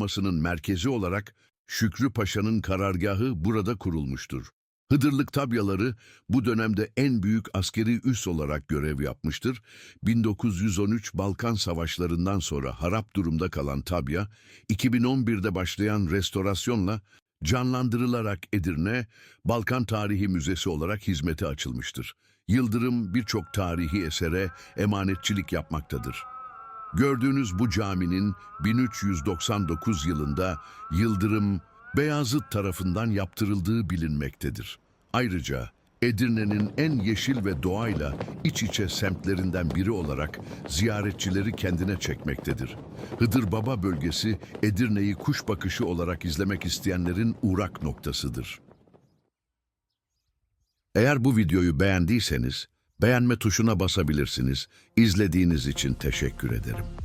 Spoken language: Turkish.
yapmasının merkezi olarak Şükrü Paşa'nın karargahı burada kurulmuştur. Hıdırlık tabyaları bu dönemde en büyük askeri üs olarak görev yapmıştır. 1913 Balkan Savaşlarından sonra harap durumda kalan tabya, 2011'de başlayan restorasyonla canlandırılarak Edirne, Balkan Tarihi Müzesi olarak hizmete açılmıştır. Yıldırım birçok tarihi esere emanetçilik yapmaktadır. Gördüğünüz bu caminin 1399 yılında Yıldırım Beyazıt tarafından yaptırıldığı bilinmektedir. Ayrıca Edirne'nin en yeşil ve doğayla iç içe semtlerinden biri olarak ziyaretçileri kendine çekmektedir. Hıdır Baba bölgesi Edirne'yi kuş bakışı olarak izlemek isteyenlerin uğrak noktasıdır. Eğer bu videoyu beğendiyseniz beğenme tuşuna basabilirsiniz. İzlediğiniz için teşekkür ederim.